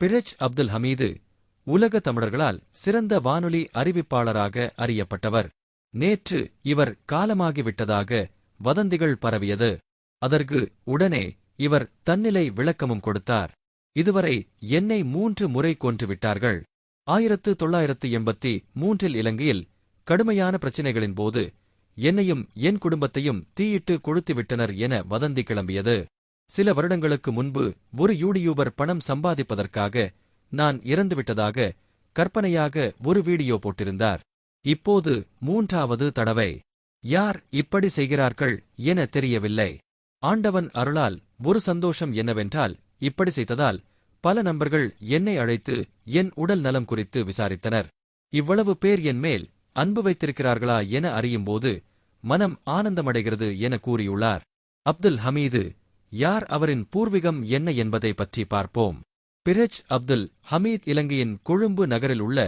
பிரெஜ் அப்துல் ஹமீது உலக தமிழர்களால் சிறந்த வானொலி அறிவிப்பாளராக அறியப்பட்டவர். நேற்று இவர் காலமாகிவிட்டதாக வதந்திகள் பரவியது. அதற்கு உடனே இவர் தன்னிலை விளக்கமும் கொடுத்தார். இதுவரை என்னை மூன்று முறை கொன்று விட்டார்கள் ஆயிரத்து தொள்ளாயிரத்து எண்பத்தி மூன்றில் இலங்கையில் கடுமையான பிரச்சினைகளின் போது என்னையும் என் குடும்பத்தையும் தீயிட்டு கொளுத்திவிட்டனர் என வதந்தி கிளம்பியது. சில வருடங்களுக்கு முன்பு ஒரு யூடியூபர் பணம் சம்பாதிப்பதற்காக நான் இறந்துவிட்டதாக கற்பனையாக ஒரு வீடியோ போட்டிருந்தார். இப்போது மூன்றாவது தடவை. யார் இப்படி செய்கிறார்கள் என தெரியவில்லை. ஆண்டவன் அருளால் ஒரு சந்தோஷம் என்னவென்றால் இப்படி செய்ததால் பல நண்பர்கள் என்னை அழைத்து என் உடல் நலம் குறித்து விசாரித்தனர். இவ்வளவு பேர் என் மேல் அன்பு வைத்திருக்கிறார்களா என அறியும்போது மனம் ஆனந்தமடைகிறது என கூறியுள்ளார். அப்துல் ஹமீது யார் அவரின் பூர்வீகம் என்ன என்பதை பற்றி பார்ப்போம். பிரஜ் அப்துல் ஹமீத் இலங்கையின் கொழும்பு நகரில் உள்ள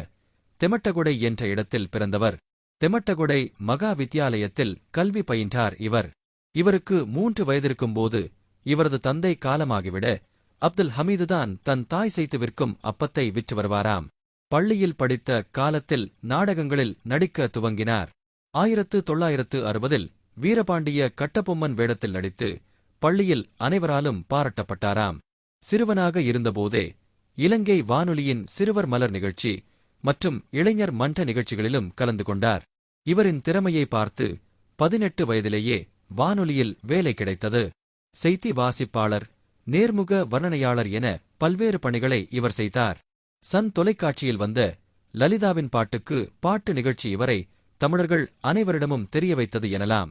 தெமட்டகுடை என்ற இடத்தில் பிறந்தவர். தெமட்டகொடை மகா வித்தியாலயத்தில் கல்வி பயின்றார் இவர். இவருக்கு மூன்று வயதிருக்கும்போது இவரது தந்தை காலமாகிவிட அப்துல் ஹமீதுதான் தன் தாய் செய்து விற்கும் அப்பத்தை விற்று வருவாராம். பள்ளியில் படித்த காலத்தில் நாடகங்களில் நடிக்க துவங்கினார். ஆயிரத்து தொள்ளாயிரத்து அறுபதில் வீரபாண்டிய கட்டபொம்மன் வேடத்தில் நடித்து பள்ளியில் அனைவராலும் பாராட்டப்பட்டாராம். சிறுவனாக இருந்தபோதே இலங்கை வானொலியின் சிறுவர் மலர் நிகழ்ச்சி மற்றும் இளைஞர் மன்ற நிகழ்ச்சிகளிலும் கலந்து கொண்டார். இவரின் திறமையை பார்த்து பதினெட்டு வயதிலேயே வானொலியில் வேலை கிடைத்தது. செய்தி வாசிப்பாளர் நேர்முக வர்ணனையாளர் என பல்வேறு பணிகளை இவர் செய்தார். சன் தொலைக்காட்சியில் வந்த லலிதாவின் பாட்டுக்கு பாட்டு நிகழ்ச்சி இவரை தமிழர்கள் அனைவரிடமும் தெரிய வைத்தது எனலாம்.